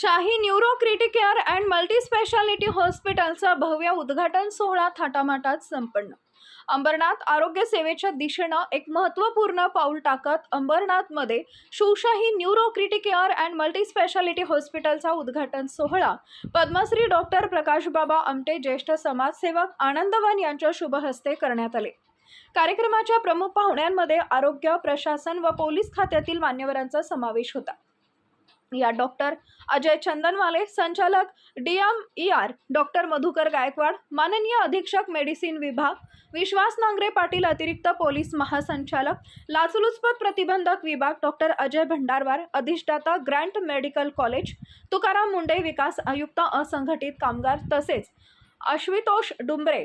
शाही neuro criticare and multi speciality हॉस्पिटलचा भव्य उद्घाटन सोहळा थाटामाटात संपन्न. अंबरनाथ आरोग्य सेवेच्या दिशेनं एक महत्त्वपूर्ण पाऊल टाकत अंबरनाथमध्ये Shivshahi neuro criticare and multi speciality हॉस्पिटलचा उद्घाटन सोहळा. पद्मश्री डॉक्टर प्रकाशबाबा आमटे ज्येष्ठ समाजसेवक आनंदवन यांच्या शुभहस्ते करण्यात आले. कार्यक्रमाच्या प्रमुख पाहुण्यांमध्ये आरोग्य प्रशासन व पोलीस खात्यातील मान्यवरांचा समावेश होता. या डॉक्टर अजय चंदनवाले संचालक D M E R doctor Madhukar Gaikwad माननीय अधीक्षक मेडिसिन विभाग विश्वास नांगरे पाटील अतिरिक्त पोलीस महासंचालक लाचलुचपत प्रतिबंधक विभाग डॉक्टर अजय भंडारवार अधिष्ठाता Grant medical college Tukaram Munde विकास आयुक्त असंघटित कामगार तसेच आश्वितोष डुंबरे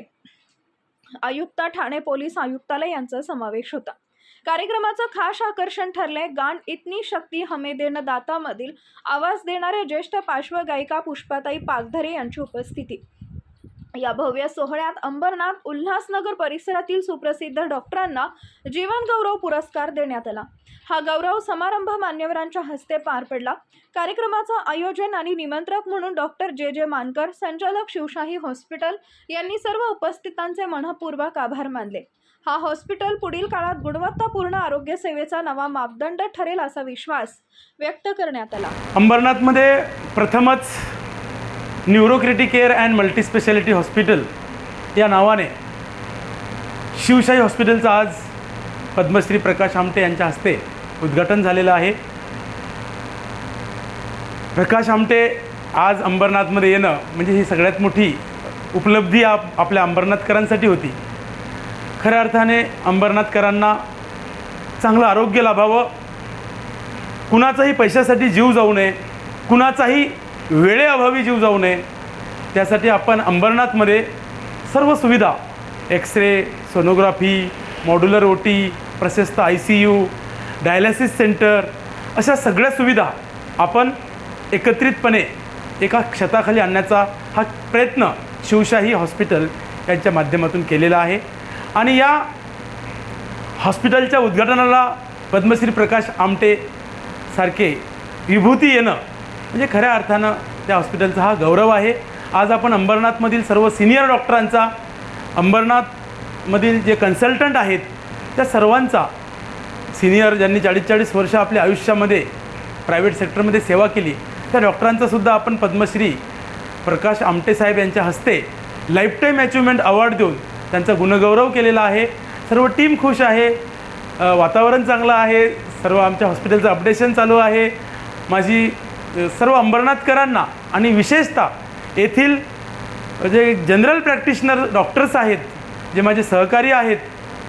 आयुक्त ठाणे पोलीस आयुक्तालय यांचा समावेश होता. कार्यक्रमाचं खास आकर्षण ठरले गाण इतनी शक्ती हमे देन दातामधील आवाज देणाऱ्या ज्येष्ठ पार्श्वगायिका पुष्पाताई पागधरे यांची उपस्थिती. या भव्य सोहळ्यात अंबरनाथ उल्हासनगर परिसरातील सुप्रसिद्ध डॉक्टरांना जीवनगौरव पुरस्कार देण्यात आला. हा गौरव समारंभ मान्यवरांच्या हस्ते पार पडला. कार्यक्रमाचं आयोजन आणि निमंत्रक म्हणून डॉक्टर जे जे मानकर संचालक शिवशाही हॉस्पिटल यांनी सर्व उपस्थितांचे मनपूर्वक आभार मानले. हा हॉस्पिटल पुढील काळात गुणवत्तापूर्ण आरोग्य सेवेचा नवा मापदंड ठरेल असा विश्वास व्यक्त करण्यात आला. अंबरनाथमध्ये प्रथमच neuro critical care and multispeciality hospital या नावाने शिवशाही हॉस्पिटलचं आज पद्मश्री प्रकाश आमटे यांच्या हस्ते उद्घाटन झालेलं आहे. प्रकाश आमटे आज अंबरनाथमध्ये येणं म्हणजे ही सगळ्यात मोठी उपलब्धी आप आपल्या अंबरनाथकरांसाठी होती. खऱ्या अर्थाने अंबरनाथकरांना चांगलं आरोग्य लाभावं. कुणाचाही पैशासाठी जीव जाऊ नये कुणाचाही वेळेअभावी जीव जाऊ नये त्यासाठी आपण अंबरनाथमध्ये सर्व सुविधा x ray sonography modular O T प्रशस्त I C U dialysis centre अशा सगळ्या सुविधा आपण एकत्रितपणे एका क्षताखाली आणण्याचा हा प्रयत्न शिवशाही हॉस्पिटल यांच्या माध्यमातून केलेला आहे. आणि या हॉस्पिटलच्या उद्घाटनाला पद्मश्री प्रकाश आमटे सारखे विभूती येणं म्हणजे खऱ्या अर्थानं त्या हॉस्पिटलचा हा गौरव आहे. आज आपण अंबरनाथमधील सर्व सिनियर डॉक्टरांचा अंबरनाथमधील जे कन्सल्टंट आहेत त्या सर्वांचा सिनियर ज्यांनी चाळीस चाळीस वर्ष आपल्या आयुष्यामध्ये प्रायव्हेट सेक्टरमध्ये सेवा केली त्या डॉक्टरांचासुद्धा आपण पद्मश्री प्रकाश आमटे साहेब यांच्या हस्ते लाईफटाईम अचिव्हमेंट अवॉर्ड देऊन त्यांचा गुणगौरव केलेला आहे. सर्व टीम खुश आहे. वातावरण चांगलं आहे. सर्व आमच्या हॉस्पिटलचं अपडेशन चालू आहे. माझी सर्व अंबरनाथकरांना आणि विशेषतः येथील जे जनरल प्रॅक्टिशनर डॉक्टर्स आहेत जे माझे सहकारी आहेत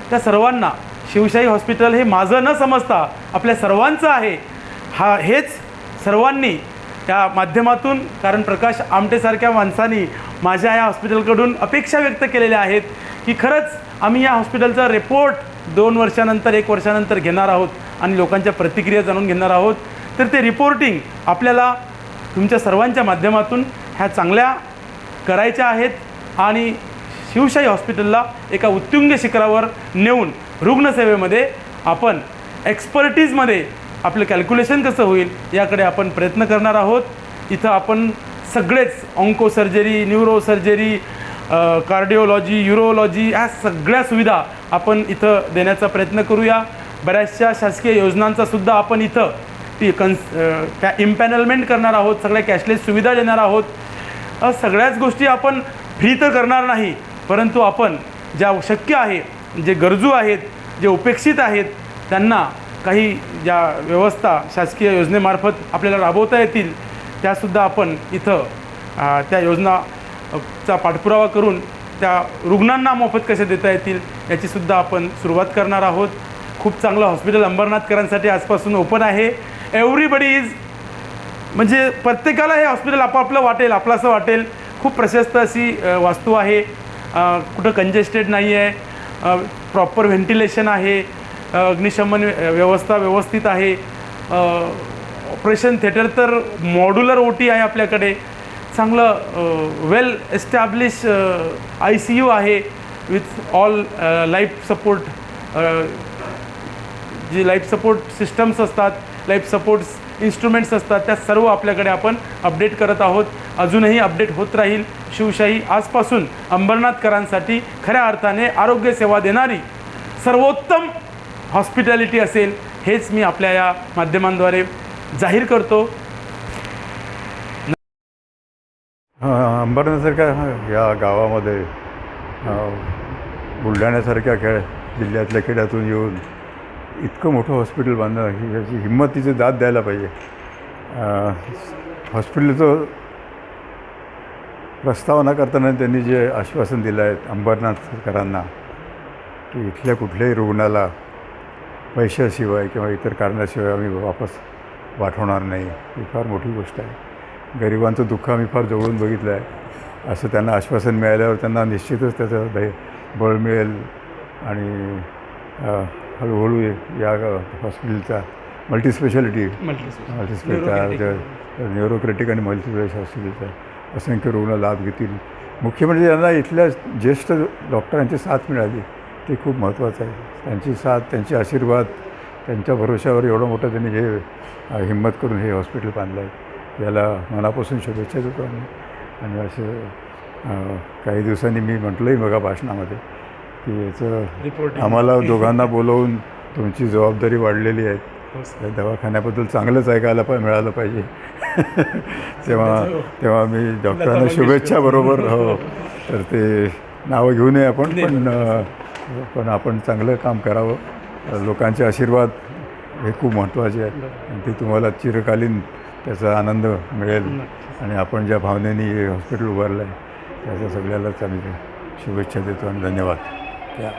त्या सर्वांना शिवशाही हॉस्पिटल हे माझं न समजता आपल्या सर्वांचं आहे. हा हेच सर्वांनी त्या माध्यमातून कारण प्रकाश आमटेसारख्या माणसांनी माझ्या या हॉस्पिटलकडून अपेक्षा व्यक्त केलेल्या आहेत की खरंच आम्ही या हॉस्पिटलचा रिपोर्ट दोन वर्षानंतर एक वर्षानंतर घेणार आहोत आणि लोकांच्या प्रतिक्रिया जाणून घेणार आहोत. तर ते रिपोर्टिंग आपल्याला तुमच्या सर्वांच्या माध्यमातून ह्या चांगल्या करायच्या आहेत आणि शिवशाही हॉस्पिटलला एका उत्तुंग शिखरावर नेऊन रुग्णसेवेमध्ये आपण एक्सपर्टीजमध्ये आपलं कॅल्क्युलेशन कसं होईल याकडे आपण प्रयत्न करणार आहोत. इथं आपण सगळेच onco surgery neuro surgery cardiology urology ह्या सगळ्या सुविधा आपण इथं देण्याचा प्रयत्न करूया. बऱ्याचशा शासकीय योजनांचा सुद्धा आपण इथं ती कन्स त्या इम्पॅनलमेंट करणार आहोत सगळ्या कॅशलेस सुविधा देणार आहोत. सगळ्याच गोष्टी आपण फ्री तर करणार नाही परंतु आपण ज्या शक्य आहे जे गरजू आहेत जे उपेक्षित आहेत त्यांना काही ज्या व्यवस्था शासकीय योजनेमार्फत आपल्याला राबवता येतील त्यासुद्धा आपण इथं त्या योजना चा पाठपुरावा करून त्या रुग्णांना मोफत कसे देता येतील याचीसुद्धा आपण सुरुवात करणार आहोत. खूप चांगलं हॉस्पिटल अंबरनाथकरांसाठी आजपासून ओपन आहे. एव्हरीबडी इज म्हणजे प्रत्येकाला हे हॉस्पिटल आपापलं वाटेल आपलासं वाटेल. खूप प्रशस्त अशी वास्तू आहे. कुठं कंजेस्टेड नाही आहे प्रॉपर व्हेंटिलेशन आहे. अग्निशमन व्य- व्यवस्था व्यवस्थित आहे. ऑपरेशन थिएटर तर मॉड्युलर ओ टी आहे आपल्याकडे. चांगलं well establish I C U आहे विथ ऑल लाईफ सपोर्ट जी लाईफ सपोर्ट सिस्टम्स असतात लाईफ सपोर्ट्स इन्स्ट्रुमेंट्स असतात त्या सर्व आपल्याकडे आपण अपडेट करत आहोत. अजूनही अपडेट होत राहील. शिवशाही आजपासून अंबरनाथकरांसाठी खऱ्या अर्थाने आरोग्यसेवा देणारी सर्वोत्तम हॉस्पिटॅलिटी असेल हेच मी आपल्या या माध्यमांद्वारे जाहीर करतो. हां अंबरनाथसारख्या या गावामध्ये बुलढाण्यासारख्या खेळ जिल्ह्यातल्या खेड्यातून येऊन इतकं मोठं हॉस्पिटल बांधणं ही याची हिंमत तिची दाद द्यायला पाहिजे. हॉस्पिटलचं प्रस्तावना करताना त्यांनी जे आश्वासन दिलं आहे अंबरनाथकरांना की इथल्या कुठल्याही रुग्णाला पैशाशिवाय किंवा इतर कारणाशिवाय आम्ही वापस पाठवणार नाही. ही फार मोठी गोष्ट आहे. गरिबांचं दुःख आम्ही फार जवळून बघितलं आहे. असं त्यांना आश्वासन मिळाल्यावर त्यांना निश्चितच त्याचं दै बळ मिळेल. आणि हळूहळू या हॉस्पिटलचा मल्टीस्पेशालिटी मल्टीस्पेशल न्यूरोक्रेटिक आणि मल्टीस्पेश हॉस्पिटलचा असंख्य रुग्ण लाभ घेतील. मुख्य म्हणजे यांना इथल्या ज्येष्ठ डॉक्टरांची साथ मिळाली. ते खूप महत्त्वाचं आहे त्यांची साथ त्यांचे आशीर्वाद त्यांच्या भरोश्यावर एवढं मोठं त्यांनी हे हिंमत करून हे हॉस्पिटल बांधलं आहे. याला मनापासून शुभेच्छा देतो आम्ही. आणि असं काही दिवसांनी मी म्हटलंही बघा भाषणामध्ये की याचं आम्हाला दोघांना बोलवून तुमची जबाबदारी वाढलेली आहे. त्या दवाखान्याबद्दल चांगलंच ऐकायला पण मिळालं पाहिजे. तेव्हा तेव्हा मी डॉक्टरांना शुभेच्छा बरोबर हो. तर ते नावं घेऊ नये आपण पण पण आपण चांगलं काम करावं. लोकांचे आशीर्वाद हे खूप महत्त्वाचे आहेत. आणि ते तुम्हाला चिरकालीन त्याचा आनंद मिळेल. आणि आपण ज्या भावनेने हे हॉस्पिटल उभारलं आहे त्याच्या सगळ्यालाच आम्ही शुभेच्छा देतो आणि धन्यवाद. या.